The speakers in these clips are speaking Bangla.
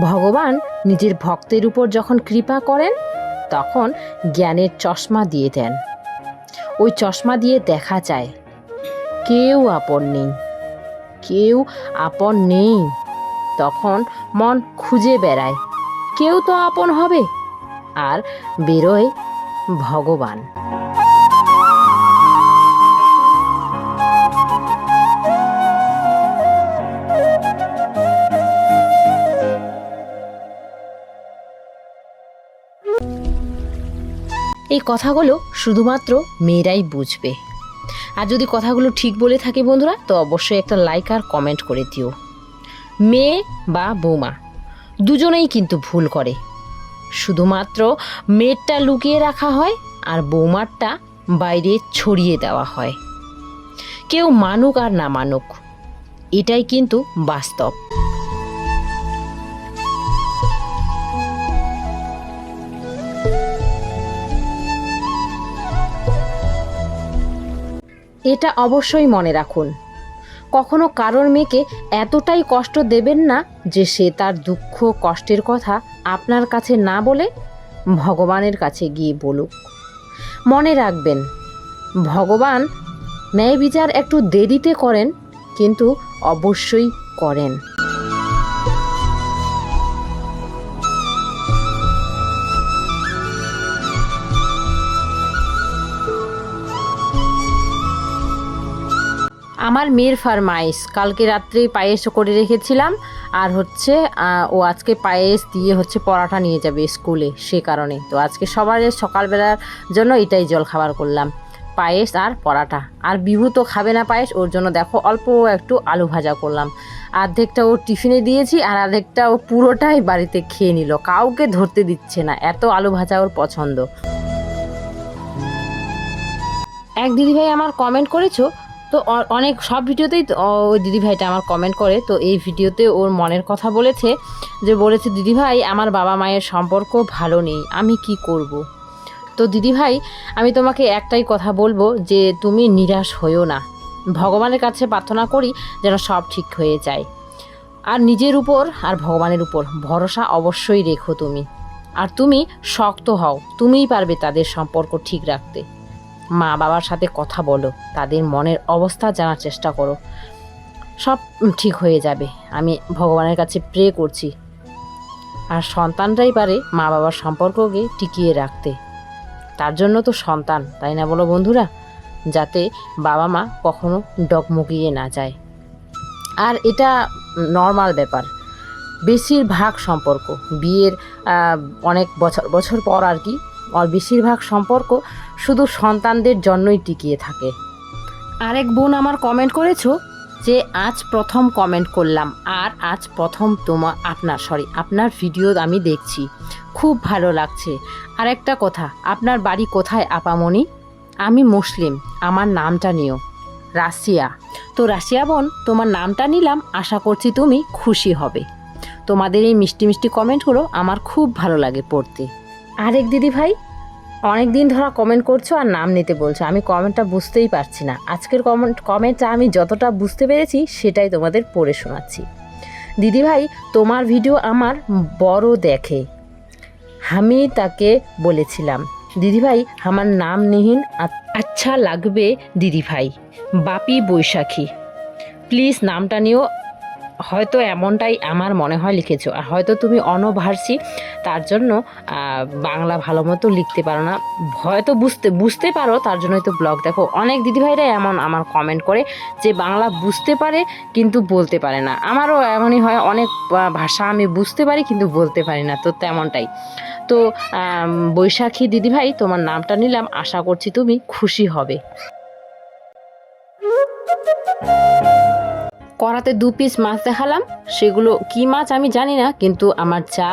ভগবান নিজের ভক্তের উপর যখন কৃপা করেন, তখন জ্ঞানের চশমা দিয়ে দেন। ওই চশমা দিয়ে দেখা যায়, কেউ আপন নেই। কেউ আপন নেই। তখন মন খুঁজে বেড়ায়, কেউ তো আপন হবে। আর বেরোয় ভগবান। এই কথাগুলো শুধুমাত্র মেয়েরাই বুঝবে। আর যদি কথাগুলো ঠিক বলে থাকি বন্ধুরা, তো অবশ্যই একটা লাইক আর কমেন্ট করে দিও। মেয়ে বা বৌমা, দুজনেই কিন্তু ভুল করে। শুধুমাত্র মেয়েরটা লুকিয়ে রাখা হয় আর বৌমারটা বাইরে ছড়িয়ে দেওয়া হয়। কেউ মানুক আর না মানুক, এটাই কিন্তু বাস্তব। এটা অবশ্যই মনে রাখুন। কখনো কারোর মেয়েকে এতটাই কষ্ট দেবেন না যে সে তার দুঃখ, কষ্টের কথা আপনার কাছে না বলে ভগবানের কাছে গিয়ে বলুক। মনে রাখবেন, ভগবান ন্যায় বিচার একটু দেরিতে করেন, কিন্তু অবশ্যই করেন। আমার মেয়ের ফারমাইশ। কালকে রাত্রে পায়েস করে রেখেছিলাম। আর হচ্ছে ও আজকে পায়েস দিয়ে হচ্ছে পরাটা নিয়ে যাবে স্কুলে সে কারণে। তো আজকে সবার সকালবেলার জন্য এটাই জল খাবার করলাম। পায়েস আর পরাটা। আর বিভু তো খাবে না পায়েস, ওর জন্য দেখো অল্প একটু আলু ভাজা করলাম। অর্ধেকটা ও টিফিনে দিয়েছি আর অর্ধেকটা ও পুরোটাই বাড়িতে খেয়ে নিল। কাউকে ধরতে দিচ্ছে না, এত আলু ভাজা ওর পছন্দ। এক দিদিভাই আমার কমেন্ট করেছ তো অনেক, সব ভিডিওতেই ওই দিদিভাইটা আমার কমেন্ট করে। তো এই ভিডিওতে ওর মনের কথা বলেছে যে, বলেছে, দিদিভাই, আমার বাবা মায়ের সম্পর্ক ভালো নেই, আমি কি করব। তো দিদিভাই, আমি তোমাকে একটাই কথা বলব যে, তুমি নিরাশ হইও না। ভগবানের কাছে প্রার্থনা করি যেন সব ঠিক হয়ে যায়। আর নিজের উপর আর ভগবানের উপর ভরসা অবশ্যই রেখো তুমি। আর তুমি শক্ত হও, তুমিই পারবে তাদের সম্পর্ক ঠিক রাখতে। মা বাবার সাথে কথা বলো, তাদের মনের অবস্থা জানার চেষ্টা করো। সব ঠিক হয়ে যাবে, আমি ভগবানের কাছে প্রে করছি। আর সন্তানরাই পারে মা বাবার সম্পর্ককে টিকিয়ে রাখতে। তার জন্য তো সন্তান, তাই না বলো বন্ধুরা? যাতে বাবা মা কখনো ডগমগিয়ে না যায়। আর এটা নর্মাল ব্যাপার। বেশিরভাগ সম্পর্ক, বিয়ের অনেক বছর বছর পর আর কি আর বেশিরভাগ সম্পর্ক শুধু সন্তানদের জন্যই টিকিয়ে থাকে। আরেক বোন আমার কমেন্ট করেছ? যে আজ প্রথম কমেন্ট করলাম আর আজ প্রথম তোমার আপনার সরি আপনার ভিডিও আমি দেখছি। খুব ভালো লাগছে। আর একটা কথা আপনার বাড়ি কোথায় আপামনি? আমি মুসলিম আমার নামটা নিও। রাশিয়া। তো রাশিয়া বোন তোমার নামটা নিলাম আশা করছি তুমি খুশি হবে। তোমাদের এই মিষ্টি মিষ্টি কমেন্টগুলো আমার খুব ভালো লাগে পড়তে। আরেক দিদি ভাই অনেক দিন ধরা কমেন্ট করছ আর নাম নিতে বলছো। আমি কমেন্টটা বুঝতেই পারছি না। আজকের কমেন্ট কমেন্টটা আমি যতটা বুঝতে পেরেছি, সেটাই তোমাদের পড়ে শোনাচ্ছি। দিদিভাই, তোমার ভিডিও আমার বড় দেখে। আমি তাকে বলেছিলাম, দিদিভাই, আমার নাম নিহীন আচ্ছা লাগবে দিদিভাই। বাপি বৈশাখী। প্লিজ নামটা নিও হয়তো এমনটাই আমার মনে হয় লিখেছো। আর হয়তো তুমি অনভার্সি, তার জন্য বাংলা ভালো মতো লিখতে পারো না। হয়তো বুঝতে বুঝতে পারো, তার জন্যই তো ব্লগ দেখো। অনেক দিদিভাইরা এমন আমার কমেন্ট করে যে বাংলা বুঝতে পারে কিন্তু বলতে পারে না। আমারও এমনই হয়, অনেক ভাষা আমি বুঝতে পারি কিন্তু বলতে পারি না, তো তেমনটাই। তো বৈশাখী দিদিভাই, তোমার নামটা নিলাম, আশা করছি তুমি খুশি হবে। কড়াতে দু পিস মাছ দেখালাম। সেগুলো কি মাছ আমি জানি না, কিন্তু আমার চা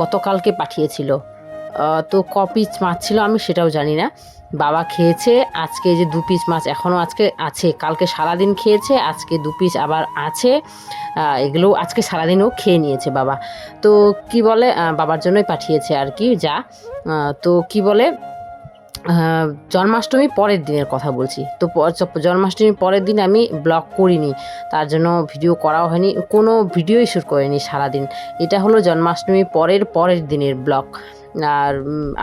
গতকালকে পাঠিয়েছিল। তো ক পিস মাছ ছিল আমি সেটাও জানি না। বাবা খেয়েছে, আজকে যে দু পিস মাছ এখনও আজকে আছে, কালকে সারাদিন খেয়েছে, আজকে দু পিস আবার আছে। এগুলো আজকে সারাদিনও খেয়ে নিয়েছে বাবা। তো কি বলে বাবার জন্যই পাঠিয়েছে আর কি, যা। তো কি বলে জন্মাষ্টমী পরের দিনের কথা বলছি। তো জন্মাষ্টমীর পরের দিন আমি ব্লগ করিনি। তার জন্য ভিডিও করাও হয়নি, কোনো ভিডিওই শ্যুট করিনি সারাদিন। এটা হলো জন্মাষ্টমী পরের পরের দিনের ব্লগ। আর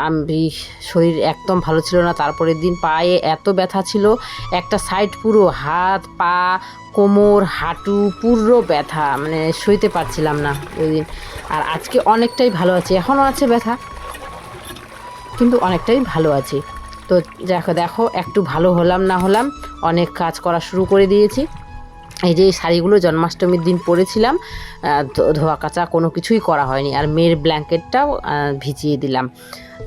আমি শরীর একদম ভালো ছিল না, তারপরের দিন পায়ে এত ব্যথা ছিল, একটা সাইড পুরো হাত, পা, কোমর, হাঁটু পুরো ব্যথা মানে সইতে পারছিলাম না ওই দিন। আর আজকে অনেকটাই ভালো আছে, এখনও আছে ব্যথা। কিন্তু অনেকটাই ভালো আছি। তো দেখো দেখো, একটু ভালো হলাম, না হলাম, অনেক কাজ করা শুরু করে দিয়েছি। এই যে শাড়িগুলো জন্মাষ্টমীর দিন পরেছিলাম ধোয়া কাচা কোনো কিছুই করা হয়নি। আর মেয়ের ব্ল্যাঙ্কেটটাও ভিজিয়ে দিলাম।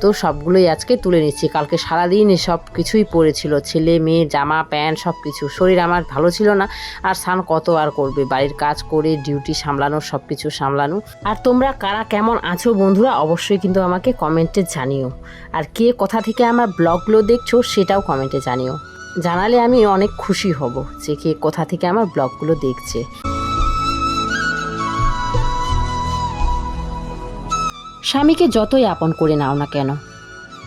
তো সবগুলোই আজকে তুলে নিচ্ছি। কালকে সারাদিন সব কিছুই পরেছিল ছেলে, মেয়ে, জামা, প্যান্ট সব কিছু শরীর আমার ভালো ছিল না। আর স্নান কত আর করবে? বাড়ির কাজ করে, ডিউটি সামলানো সব কিছু সামলানো। আর তোমরা কারা কেমন আছো বন্ধুরা, অবশ্যই কিন্তু আমাকে কমেন্টে জানিও। আর কে কোথা থেকে আমার ব্লগগুলো দেখছ, সেটাও কমেন্টে জানিও। জানালে আমি অনেক খুশি হব যে কে কোথা থেকে আমার ব্লগগুলো দেখছে। স্বামীকে যতই আপন করে নাও না কেন,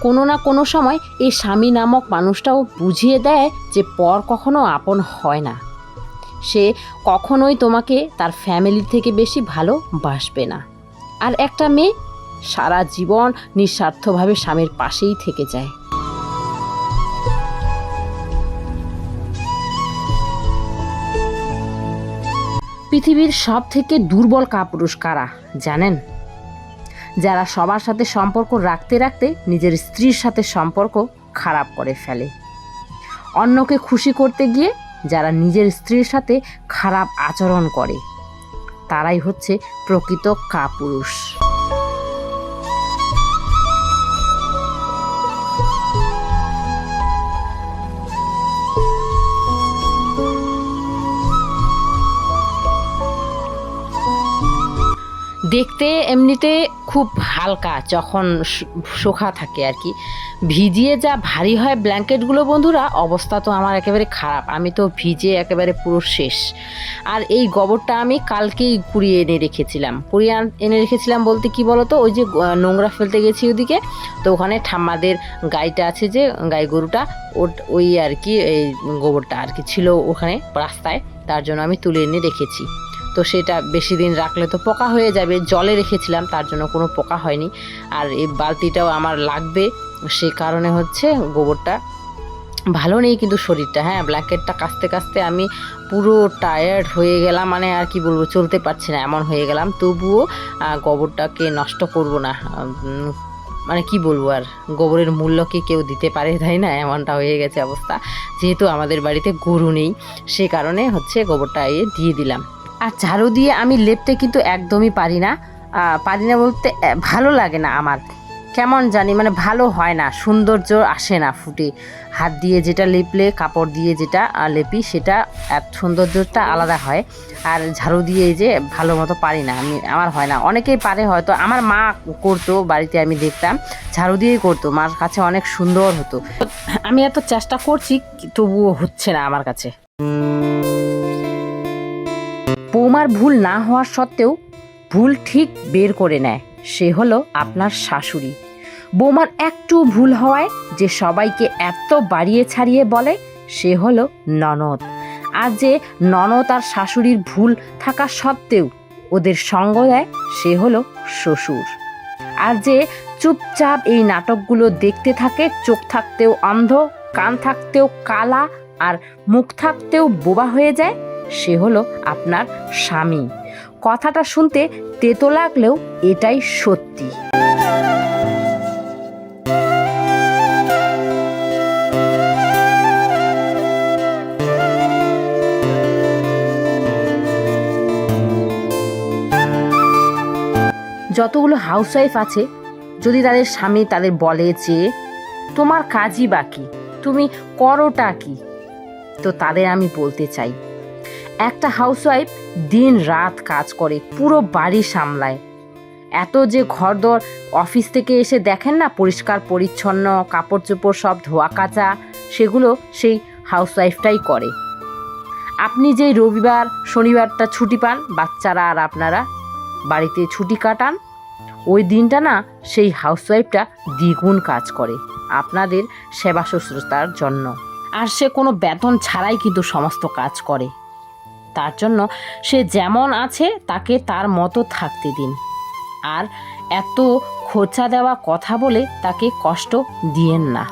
কোনো না কোনো সময় এই স্বামী নামক মানুষটাও বুঝিয়ে দেয় যে পর কখনো আপন হয় না। সে কখনোই তোমাকে তার ফ্যামিলি থেকে বেশি ভালো বাসবে না। আর একটা মেয়ে সারা জীবন নিঃস্বার্থভাবে স্বামীর পাশেই থেকে যায়। পৃথিবীর সব থেকে দুর্বল কাপুরুষ কারা, জানেন? যারা সবার সাথে সম্পর্ক রাখতে রাখতে নিজের স্ত্রীর সাথে সম্পর্ক খারাপ করে ফেলে। অন্যকে খুশি করতে গিয়ে যারা নিজের স্ত্রীর সাথে খারাপ আচরণ করে, তারাই হচ্ছে প্রকৃত কাপুরুষ। দেখতে এমনিতে খুব হালকা, যখন শোখা থাকে আর কি। ভিজিয়ে যা ভারী হয় ব্ল্যাঙ্কেটগুলো, বন্ধুরা, অবস্থা তো আমার একেবারে খারাপ। আমি তো ভিজে একেবারে পুরো শেষ। আর এই গোবরটা আমি কালকেই কুড়িয়ে এনে রেখেছিলাম। কুড়িয়ে এনে রেখেছিলাম বলতে কি বলতো, ওই যে নোংরা ফেলতে গেছি ওদিকে, তো ওখানে ঠাম্মাদের গাইটা আছে যে, গাই গরুটা ওই আর কি, এই গোবরটা আর কি ছিল ওখানে রাস্তায়, তার জন্য আমি তুলে এনে রেখেছি। তো সেটা বেশি দিন রাখলে তো পোকা হয়ে যাবে। জলে রেখেছিলাম, তার জন্য কোনো পোকা হয়নি। আর এই বালতিটাও আমার লাগবে, সে কারণে হচ্ছে গোবরটা ভালো নেই কিন্তু শরীরটা। হ্যাঁ ব্ল্যাঙ্কেটটা কাচতে কাচতে আমি পুরো টায়ার্ড হয়ে গেলাম মানে আর কি বলব, চলতে পারছি না, এমন হয়ে গেলাম। তবুও গোবরটাকে নষ্ট করব না। মানে কি বলব আর, গোবরের মূল্য কি কেউ দিতে পারে, তাই না? এমনটা হয়ে গেছে অবস্থা। যেহেতু আমাদের বাড়িতে গরু নেই, সে কারণে হচ্ছে গোবরটা এ দিয়ে দিলাম। আর ঝাড়ু দিয়ে আমি লেপতে কিন্তু একদমই পারি না। পারি না বলতে ভালো লাগে না আমার। কেমন জানি মানে ভালো হয় না, সৌন্দর্য আসে না ফুটে। হাত দিয়ে যেটা লেপলে, কাপড় দিয়ে যেটা লেপি, সেটা সৌন্দর্যটা আলাদা হয়। আর ঝাড়ু দিয়ে যে ভালো মতো পারি না, আমি, আমার হয় না। অনেকেই পারে হয়তো, আমার মা করতো, বাড়িতে আমি দেখতাম, ঝাড়ু দিয়েই করতো, মার কাছে অনেক সুন্দর হতো। আমি এত চেষ্টা করছি, তবুও হচ্ছে না আমার কাছে। বৌমার ভুল না হওয়ার সত্ত্বেও ভুল ঠিক বের করে নেয়। সে হলো আপনার শাশুড়ি। বৌমার একটু ভুল হওয়ায় যে সবাইকে এত বাড়িয়ে ছাড়িয়ে বলে, সে হলো ননদ। আর যে ননদ আর শাশুড়ির ভুল থাকা সত্ত্বেও ওদের সঙ্গ দেয়, সে হলো শ্বশুর। আর যে চুপচাপ এই নাটকগুলো দেখতে থাকে, চোখ থাকতেও অন্ধ, কান থাকতেও কালা, আর মুখ থাকতেও বোবা হয়ে যায় সে হলো আপনার স্বামী। কথাটা শুনতে তেতো লাগলেও এটাই সত্যি। যতগুলো হাউসওয়াইফ আছে, যদি তাদের স্বামী তাদের বলে যে, তোমার কাজই বাকি, তুমি করোটা কি? তো তাদের আমি বলতে চাই একটা হাউসওয়াইফ দিন রাত কাজ করে, পুরো বাড়ি সামলায়। এত যে ঘরদর অফিস থেকে এসে দেখেন না, পরিষ্কার, পরিচ্ছন্ন কাপড় চোপড় সব ধোয়া কাচা, সেগুলো সেই হাউসওয়াইফটাই করে। আপনি যে রবিবার, শনিবারটা ছুটি পান, বাচ্চারা আর আপনারা বাড়িতে ছুটি কাটান, ওই দিনটা না সেই হাউসওয়াইফটা দ্বিগুণ কাজ করে, আপনাদের সেবা শুশ্রূষার জন্য। আর সে কোনো বেতন ছাড়াই কিন্তু সমস্ত কাজ করে। তার জন্য সে যেমন আছে, তাকে তার মতো থাকতে দিন। আর এত খোঁচা দেওয়া কথা বলে তাকে কষ্ট দিয়েন না।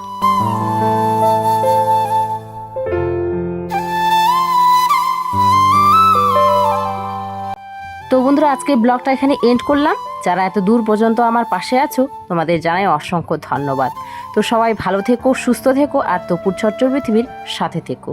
তো বন্ধুরা, আজকে ব্লগটা এখানে এন্ড করলাম। যারা এত দূর পর্যন্ত আমার পাশে আছো, তোমাদের জানাই অসংখ্য ধন্যবাদ। তো সবাই ভালো থেকো, সুস্থ থেকো, আর তপুর ছোট্ট পৃথিবীর সাথে থেকো।